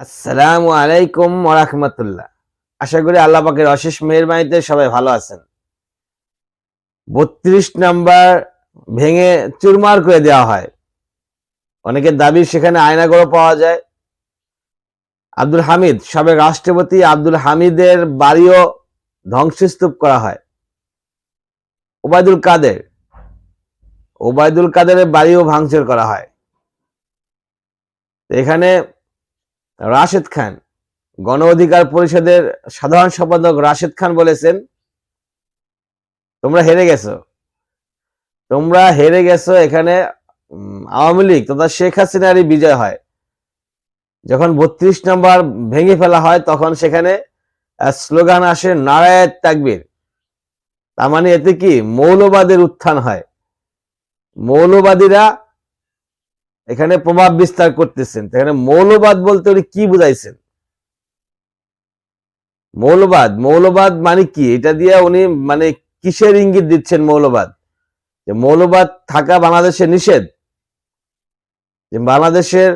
আসসালামু আলাইকুম ওরহমতুল্লাহ আশা করি আল্লাহ পাকের অশেষ মেহরবানিতে সবাই ভালো আছেন। বত্রিশ নাম্বার ভেঙে চুরমার করে দেওয়া হয়। অনেকের দাবি সেখানে আয়নাগড় পাওয়া যায়। আব্দুল হামিদ, সাবেক রাষ্ট্রপতি আব্দুল হামিদের বাড়িও ধ্বংসস্তূপ করা হয়। ওবায়দুল কাদের, ওবায়দুল কাদেরের বাড়িও ভাঙচুর করা হয়। এখানে রাশেদ খান, গণ অধিকার পরিষদের সাধারণ সম্পাদক রাশেদ খান বলেছেন, তোমরা হেরে গেছো। তোমরা হেরে গেছো এখানে আওয়ামী লীগ তথা শেখ হাসিনারই বিজয় হয়। যখন বত্রিশ নম্বর ভেঙে ফেলা হয়, তখন সেখানে স্লোগান আসে, নারায়ণ তাকবীর। তার মানে এতে কি? মৌলবাদের উত্থান হয়। মৌলবাদীরা এখানে প্রভাব বিস্তার করতেছেন। এখানে মৌলবাদ বলতে উনি কি বুঝাইছেন? মৌলবাদ মৌলবাদ মানে কি? এটা দিয়ে উনি মানে কিসের ইঙ্গিত দিচ্ছেন মৌলবাদ? যে মৌলবাদ থাকা বাংলাদেশে নিষেধ। যে বাংলাদেশের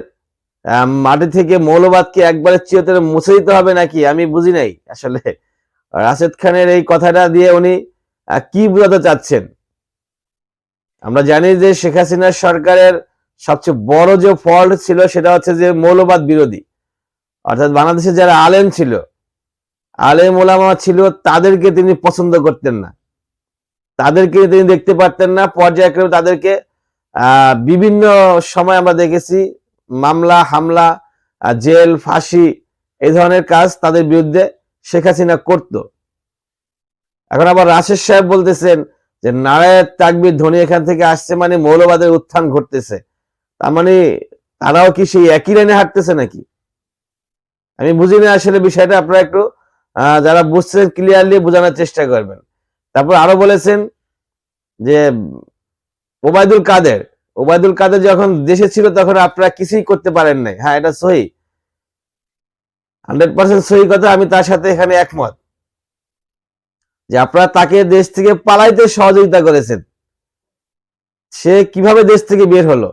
মাটি থেকে মৌলবাদকে একবারে চিরতরে মুছে দিতে হবে নাকি? আমি বুঝি নাই আসলে। রাশেদ খানের এই কথাটা দিয়ে উনি কি বোঝাতে চাচ্ছেন? আমরা জানি যে শেখ হাসিনার সরকারের সবচেয়ে বড় যে ফল্ট ছিল সেটা হচ্ছে যে মৌলবাদ বিরোধী। অর্থাৎ বাংলাদেশে যারা আলেম ছিল, আলেম ওলামা ছিল, তাদেরকে তিনি পছন্দ করতেন না। তাদেরকে তিনি দেখতে পারতেন না। পর্যায়ক্রমে তাদেরকে বিভিন্ন সময় আমরা দেখেছি, মামলা, হামলা জেল, ফাঁসি, এই ধরনের কাজ তাদের বিরুদ্ধে শেখ হাসিনা করত। এখন আবার রাশেদ সাহেব বলতেছেন যে, নারায়ণ তাকবির ধ্বনি এখান থেকে আসছে মানে মৌলবাদের উত্থান ঘটতেছে। তার মানে তারাও কি সেই একই লাইনে হাঁটতেছে নাকি? আমি বুঝি না আসলে বিষয়টা, আপনারা একটু যারা বুঝছেন ক্লিয়ারলি বোঝানোর চেষ্টা করবেন। তারপর আরও বলেছেন যে, ওবায়দুল কাদের ওবায়দুল কাদের যখন দেশে ছিল তখন আপনারা কিছুই করতে পারেন নাই। হ্যাঁ এটা সহি। হান্ড্রেড পার্সেন্ট সহি কথা, আমি তার সাথে এখানে একমত। যে আপনারা তাকে দেশ থেকে পালাইতে সহযোগিতা করেছেন। সে কীভাবে দেশ থেকে বের হলো?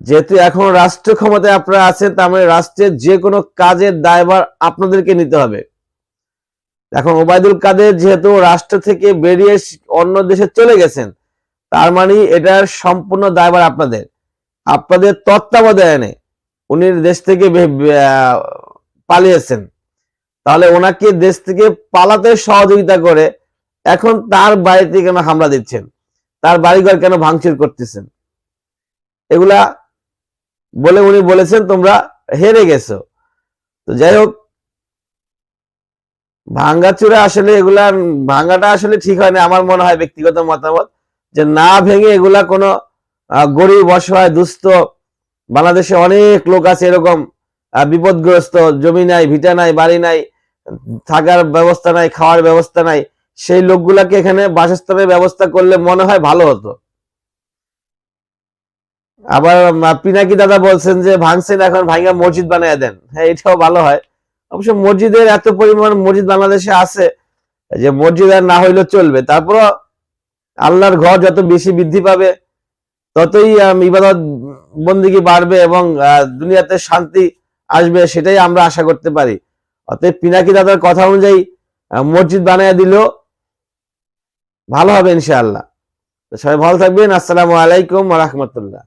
যেহেতু এখন রাষ্ট্র ক্ষমতায় আপনারা আছেন, তার মানে রাষ্ট্রের যে কোনো কাজের দায়ভার আপনাদেরকে নিতে হবে। এখন ওবায়দুল কাদের যেহেতু রাষ্ট্র থেকে বেরিয়ে অন্য দেশে চলে গেছেন, তার মানে এটার সম্পূর্ণ দায়ভার আপনাদের। আপনাদের তত্ত্বাবধানে উনি দেশ থেকে পালিয়েছেন। তাহলে ওনাকে দেশ থেকে পালাতে সহযোগিতা করে এখন তার বাড়িতে কেন হামলা দিচ্ছেন? তার বাড়িঘর কেন ভাঙচুর করতেছেন? এগুলা বলে উনি বলেছেন, তোমরা হেরে গেছো। তো যাই হোক, ভাঙ্গাচুরা আসলে এগুলা, ভাঙ্গাটা আসলে ঠিক হয় না আমার মনে হয় ব্যক্তিগত মতামত, যে না ভেঙে এগুলা কোনো গরিব, অসহায়, দুস্থ, বাংলাদেশে অনেক লোক আছে এরকম বিপদগ্রস্ত, জমি নাই, ভিটা নাই, বাড়ি নাই, থাকার ব্যবস্থা নাই, খাওয়ার ব্যবস্থা নাই, সেই লোকগুলাকে এখানে বাসস্থানের ব্যবস্থা করলে মনে হয় ভালো হতো। আবার পিনাকি দাদা বলছেন যে ভাঙছেন এখন ভাঙ্গা মসজিদ বানিয়ে দেন। হ্যাঁ এটাও ভালো হয়। অবশ্য মসজিদের এত পরিমাণ মসজিদ বাংলাদেশে আছে যে মসজিদ আর না হইলেও চলবে। তারপর আল্লাহর ঘর যত বেশি বৃদ্ধি পাবে, ততই ইবাদত বন্দিগি বাড়বে এবং দুনিয়াতে শান্তি আসবে, সেটাই আমরা আশা করতে পারি। অতএব পিনাকি দাদার কথা অনুযায়ী মসজিদ বানিয়ে দিল ভালো হবে ইনশাআল্লাহ। সবাই ভালো থাকবেন। আসসালামু আলাইকুম রহমতুল্লাহ।